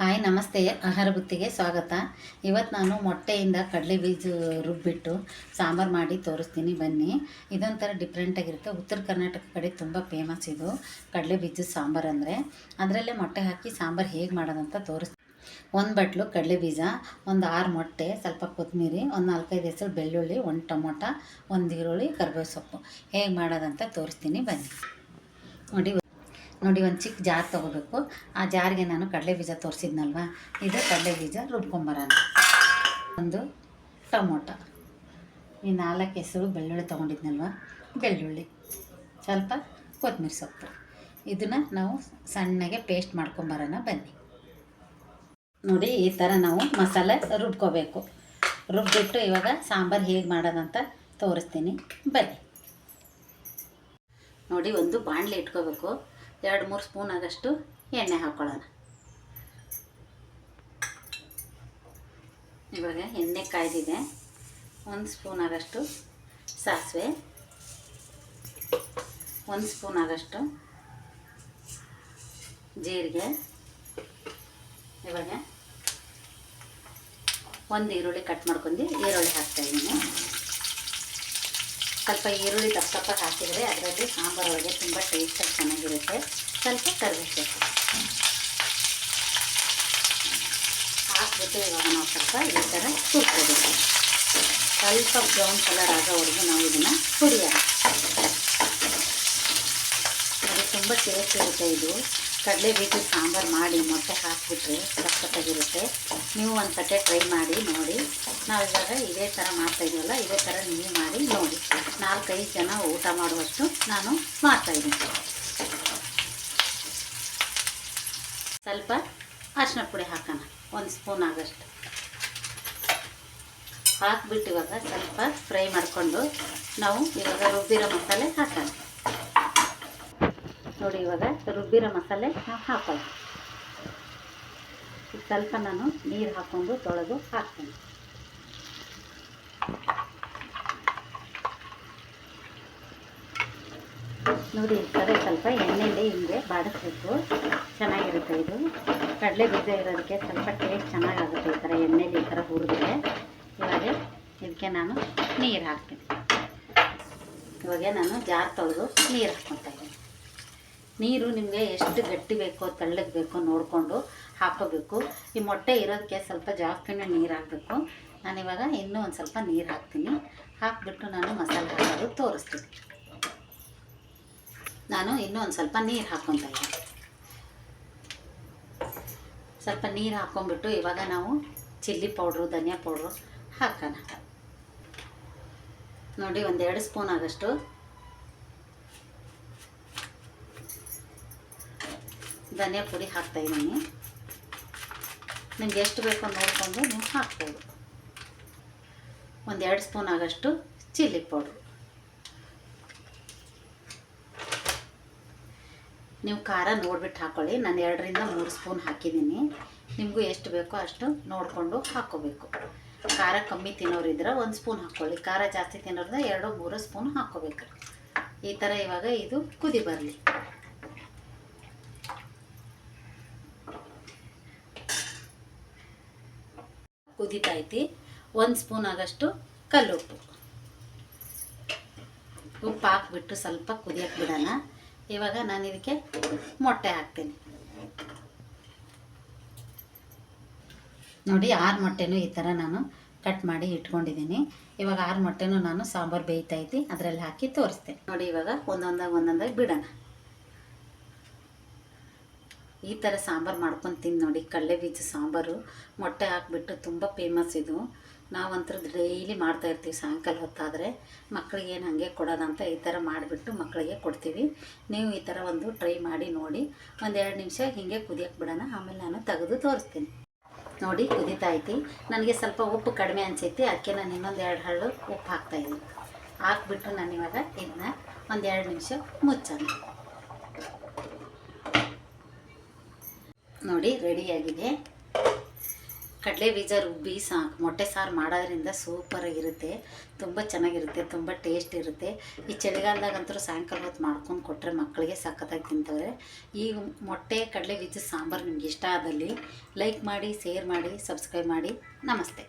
Hi, ನಮಸ್ತೆ. ಆಹಾರ ಬುತ್ತಿಗೆ ಸ್ವಾಗತ. ಇವತ್ತು ನಾನು ಮೊಟ್ಟೆಯಿಂದ ಕಡಲೆ ಬೀಜ ರುಬ್ಬಿಟ್ಟು ಸಾಂಬಾರು ಮಾಡಿ ತೋರಿಸ್ತೀನಿ. ಬನ್ನಿ. ಇದೊಂಥರ ಡಿಫ್ರೆಂಟಾಗಿರುತ್ತೆ ಉತ್ತರ ಕರ್ನಾಟಕ ಕಡೆ ತುಂಬ ಫೇಮಸ್ ಇದು ಕಡಲೆ ಬೀಜದ ಸಾಂಬಾರು ಅಂದರೆ. ಅದರಲ್ಲೇ ಮೊಟ್ಟೆ ಹಾಕಿ ಸಾಂಬಾರು ಹೇಗೆ ಮಾಡೋದಂತ ತೋರಿಸ್ತೀನಿ. ಒಂದು ಬಟ್ಲು ಕಡಲೆ ಬೀಜ, ಒಂದು ಆರು ಮೊಟ್ಟೆ, ಸ್ವಲ್ಪ ಕೊತ್ತಂಬರಿ ಒಂದು ನಾಲ್ಕೈದು ಹೆಸರು ಬೆಳ್ಳುಳ್ಳಿ, ಒಂದು ಟೊಮೊಟೊ, ಒಂದು ಈರುಳ್ಳಿ, ಕರಿಬೇವು ಸೊಪ್ಪು. ಹೇಗೆ ಮಾಡೋದಂತ ತೋರಿಸ್ತೀನಿ. ಬನ್ನಿ. ನೋಡಿ ನೋಡಿ, ಒಂದು ಚಿಕ್ಕ ಜಾರ್ ತೊಗೋಬೇಕು. ಆ ಜಾರಿಗೆ ನಾನು ಕಡಲೆ ಬೀಜ ತೋರಿಸಿದ್ನಲ್ವ? ಇದು ಕಡಲೆ ಬೀಜ ರುಬ್ಕೊಂಬರೋಣ. ಒಂದು ಟೊಮೊಟೊ. ಈ ನಾಲ್ಕು ಹೆಸರು ಬೆಳ್ಳುಳ್ಳಿ ತೊಗೊಂಡಿದ್ನಲ್ವ? ಬೆಳ್ಳುಳ್ಳಿ. ಸ್ವಲ್ಪ ಕೊತ್ತಂಬರಿ ಸೊಪ್ಪು. ಇದನ್ನು ನಾವು ಸಣ್ಣಗೆ ಪೇಸ್ಟ್ ಮಾಡ್ಕೊಂಬರೋಣ ಬನ್ನಿ. ನೋಡಿ, ಈ ಥರ ನಾವು ಮಸಾಲೆ ರುಬ್ಕೋಬೇಕು. ರುಬ್ಬಿಟ್ಟು ಇವಾಗ ಸಾಂಬಾರು ಹೇಗೆ ಮಾಡೋದಂತ ತೋರಿಸ್ತೀನಿ. ಬನ್ನಿ. ನೋಡಿ, ಒಂದು ಬಾಣಲೆ ಇಟ್ಕೋಬೇಕು. ಎರಡು, ಮೂರು ಸ್ಪೂನ್ ಆದಷ್ಟು ಎಣ್ಣೆ ಹಾಕ್ಕೊಳ್ಳೋಣ ಇವಾಗ ಎಣ್ಣೆ ಕಾಯ್ದಿದೆ. ಒಂದು ಸ್ಪೂನ್ ಆದಷ್ಟು ಸಾಸಿವೆ. ಒಂದು ಸ್ಪೂನ್ ಆದಷ್ಟು ಜೀರಿಗೆ. ಇವಾಗ ಒಂದು ಈರುಳ್ಳಿ ಕಟ್ ಮಾಡ್ಕೊಂಡು ಈರುಳ್ಳಿ ಹಾಕ್ತಾಯಿದ್ದೀನಿ ಸ್ವಲ್ಪ ಈರುಳ್ಳಿ ದಪ್ಪ ದಪ್ಪ ಹಾಕಿದರೆ ಅದರಲ್ಲಿ ಸಾಂಬಾರು ಒಳಗೆ ತುಂಬ ಟೇಸ್ಟಾಗಿ ಚೆನ್ನಾಗಿರುತ್ತೆ. ಸ್ವಲ್ಪ ಕರಿಬೇಬೇಕು ಹಾಕ್ಬಿಟ್ಟು ಇವಾಗ ನಾವು ಸ್ವಲ್ಪ ಈ ಥರ ಹುರ್ಕೋಬೇಕು. ಸ್ವಲ್ಪ ಬ್ರೌನ್ ಕಲರ್ ಆಗೋವರೆಗೂ ನಾವು ಇದನ್ನು ಹುರಿಯೋಣ ಅದು ತುಂಬ ಟೇಸ್ಟ್ ಇರುತ್ತೆ ಇದು. ಕಡಲೆ ಬೀಜದ ಸಾಂಬಾರು ಮಾಡಿ ಮೊಟ್ಟೆ ಹಾಕಿಬಿಟ್ರೆ ಸಖತ್ತಾಗಿರುತ್ತೆ. ನೀವು ಒಂದು ಸತೆ ಟ್ರೈ ಮಾಡಿ, ನೋಡಿ. ನಾವು ಇವಾಗ ಇದೇ ಥರ ಮಾಡ್ತಾಯಿದ್ದೀವಲ್ಲ ಇದೇ ಥರ ನೀವು ಮಾಡಿ, ನೋಡಿ. ನಾಲ್ಕೈದು ಜನ ಊಟ ಮಾಡುವಷ್ಟು ನಾನು ಮಾಡ್ತಾಯಿದ್ದೀನಿ ಸ್ವಲ್ಪ ಅರಿಶಿನ ಪುಡಿ ಹಾಕೋಣ, ಒಂದು ಸ್ಪೂನ್ ಆಗಷ್ಟು. ಹಾಕ್ಬಿಟ್ಟು ಇವಾಗ ಸ್ವಲ್ಪ ಫ್ರೈ ಮಾಡಿಕೊಂಡು ನಾವು ಇವಾಗ ರುಬ್ಬಿರೋ ಮಸಾಲೆ ಹಾಕೋಣ. ನೋಡಿ ಇವಾಗ ರುಬ್ಬಿರೋ ಮಸಾಲೆ ನಾವು ಈಗ ಸ್ವಲ್ಪ ನಾನು ನೀರು ಹಾಕ್ಕೊಂಡು ತೊಳೆದು ಹಾಕ್ತೀನಿ. ನೋಡಿ ಈ ಸ್ವಲ್ಪ ಎಣ್ಣೆಯಲ್ಲಿ ಹಿಂಗೆ ಬಾಡಿಸ್ಬೇಕು ಚೆನ್ನಾಗಿರುತ್ತೆ ಇದು. ಕಡಲೆ ಬೀಜ ಇರೋದಕ್ಕೆ ಸ್ವಲ್ಪ ಟೇಸ್ಟ್ ಚೆನ್ನಾಗಾಗುತ್ತೆ ಈ ಥರ ಎಣ್ಣೆಲಿ ಈ ಥರ ಹುರಿದ್ರೆ ಇವಾಗ ಇದಕ್ಕೆ ನಾನು ನೀರು ಹಾಕ್ತೀನಿ. ಇವಾಗ ನಾನು ಜಾರ್ ತೊಳೆದು ನೀರು ಹಾಕ್ಕೊತಾ ಇದ್ದೀನಿ ನೀರು ನಿಮಗೆ ಎಷ್ಟು ಗಟ್ಟಿ ಬೇಕೋ, ತೆಳ್ಳಗೆ ಬೇಕೋ ನೋಡಿಕೊಂಡು ಹಾಕೋಬೇಕು. ಈ ಮೊಟ್ಟೆ ಇರೋದಕ್ಕೆ ಸ್ವಲ್ಪ ಜಾಸ್ತಿನೇ ನೀರು ಹಾಕಬೇಕು. ನಾನಿವಾಗ ಇನ್ನೂ ಒಂದು ಸ್ವಲ್ಪ ನೀರು ಹಾಕ್ತೀನಿ. ಹಾಕಿಬಿಟ್ಟು ನಾನು ಮಸಾಲೆ ಹಾಕೋದು ತೋರಿಸ್ತೀನಿ. ನಾನು ಇನ್ನೂ ಒಂದು ಸ್ವಲ್ಪ ನೀರು ಹಾಕೊತ ಸ್ವಲ್ಪ ನೀರು ಹಾಕ್ಕೊಂಬಿಟ್ಟು ಇವಾಗ ನಾವು ಚಿಲ್ಲಿ ಪೌಡ್ರು, ಧನಿಯಾ ಪೌಡ್ರು ಹಾಕೋಣ. ನೋಡಿ, ಒಂದೆರಡು ಸ್ಪೂನ್ ಆಗಷ್ಟು ಧನಿಯಾ ಪುಡಿ ಹಾಕ್ತಾಯಿದ್ದೀನಿ ನಿಮ್ಗೆ ಎಷ್ಟು ಬೇಕೋ ನೋಡಿಕೊಂಡು ನೀವು ಹಾಕ್ಬೋದು. ಒಂದೆರಡು ಸ್ಪೂನ್ ಆಗಷ್ಟು ಚಿಲ್ಲಿ ಪೌಡ್ರು. ನೀವು ಖಾರ ನೋಡ್ಬಿಟ್ಟು ಹಾಕ್ಕೊಳ್ಳಿ ನಾನು ಎರಡರಿಂದ ಮೂರು ಸ್ಪೂನ್ ಹಾಕಿದ್ದೀನಿ. ನಿಮಗೂ ಎಷ್ಟು ಬೇಕೋ ಅಷ್ಟು ನೋಡಿಕೊಂಡು ಹಾಕ್ಕೋಬೇಕು ಖಾರ ಕಮ್ಮಿ ತಿನ್ನೋರಿದ್ರೆ ಒಂದು ಸ್ಪೂನ್ ಹಾಕ್ಕೊಳ್ಳಿ ಖಾರ ಜಾಸ್ತಿ ತಿನ್ನೋರಿಂದ ಎರಡು ಮೂರು ಸ್ಪೂನ್ ಹಾಕೋಬೇಕು. ಈ ಥರ ಇವಾಗ ಇದು ಕುದಿ ಬರಲಿ. ಕುದಿತೈತಿ. ಒಂದು ಸ್ಪೂನ್ ಆಗಷ್ಟು ಕಲ್ಲುಪ್ಪು ಉಪ್ಪು. ಹಾಕ್ಬಿಟ್ಟು ಸ್ವಲ್ಪ ಕುದಿಯಕ್ಕೆ ಬಿಡೋಣ. ಇವಾಗ ನಾನು ಇದಕ್ಕೆ ಮೊಟ್ಟೆ ಹಾಕ್ತೀನಿ. ನೋಡಿ ಆರು ಮೊಟ್ಟೆನೂ ಈ ಥರ ನಾನು ಕಟ್ ಮಾಡಿ ಇಟ್ಕೊಂಡಿದ್ದೀನಿ. ಇವಾಗ ಆರು ಮೊಟ್ಟೆನೂ ನಾನು ಸಾಂಬಾರು ಬೇಯ್ತೈತಿ ಅದರಲ್ಲಿ ಹಾಕಿ ತೋರಿಸ್ತೇನೆ. ನೋಡಿ ಇವಾಗ ಒಂದೊಂದಾಗಿ ಒಂದೊಂದಾಗಿ ಬಿಡೋಣ. ಈ ಥರ ಸಾಂಬಾರು ಮಾಡ್ಕೊಂಡು ತಿಂದು ನೋಡಿ. ಕಡಲೆ ಬೀಜ ಸಾಂಬಾರು, ಮೊಟ್ಟೆ ಹಾಕ್ಬಿಟ್ಟು ತುಂಬ ಫೇಮಸ್ ಇದು. ನಾವಂತೂ ಡೈಲಿ ಮಾಡ್ತಾ ಇರ್ತೀವಿ ಸಾಯಂಕಾಲ ಹೊತ್ತಾದರೆ. ಮಕ್ಕಳಿಗೆ ಏನು ಹಾಗೆ ಕೊಡೋದಂತ ಈ ಥರ ಮಾಡಿಬಿಟ್ಟು ಮಕ್ಕಳಿಗೆ ಕೊಡ್ತೀವಿ. ನೀವು ಈ ಥರ ಒಂದು ಟ್ರೈ ಮಾಡಿ ನೋಡಿ. ಒಂದೆರಡು ನಿಮಿಷ ಹೀಗೆ ಕುದಿಯೋಕ್ಕೆ ಬಿಡೋಣ. ಆಮೇಲೆ ನಾನು ತೆಗೆದು ತೋರಿಸ್ತೀನಿ. ನೋಡಿ, ಕುದೀತಾ ಐತಿ. ನನಗೆ ಸ್ವಲ್ಪ ಉಪ್ಪು ಕಡಿಮೆ ಅನಿಸೈತಿ. ಅದಕ್ಕೆ ನಾನು ಇನ್ನೊಂದು ಎರಡು ಹಳ್ಳು ಉಪ್ಪು ಹಾಕ್ತಾಯಿದ್ದೀನಿ ಹಾಕ್ಬಿಟ್ಟು ನಾನು ಇವಾಗ ಇದನ್ನ ಒಂದೆರಡು ನಿಮಿಷ ಮುಚ್ಚೋಣ. ನೋಡಿ ರೆಡಿಯಾಗಿದೆ ಕಡಲೆ ಬೀಜ ರುಬ್ಬಿ ಸಾಕು, ಮೊಟ್ಟೆ ಸಾರು ಮಾಡೋದ್ರಿಂದ ಸೂಪರಾಗಿರುತ್ತೆ ತುಂಬ ಚೆನ್ನಾಗಿರುತ್ತೆ, ತುಂಬ ಟೇಸ್ಟ್ ಇರುತ್ತೆ. ಈ ಚಳಿಗಾಲದಾಗಂತೂ ಸಾಯಂಕಾಲ ಹೊತ್ತು ಮಾಡ್ಕೊಂಡು ಕೊಟ್ಟರೆ ಮಕ್ಕಳಿಗೆ ಸಖತ್ತಾಗಿ ತಿಂತವ್ರೆ. ಈ ಮೊಟ್ಟೆ, ಕಡಲೆ ಬೀಜದ ಸಾಂಬಾರು ನಿಮ್ಗೆ ಇಷ್ಟ ಆದಲ್ಲಿ ಲೈಕ್ ಮಾಡಿ ಶೇರ್ ಮಾಡಿ ಸಬ್ಸ್ಕ್ರೈಬ್ ಮಾಡಿ. ನಮಸ್ತೆ.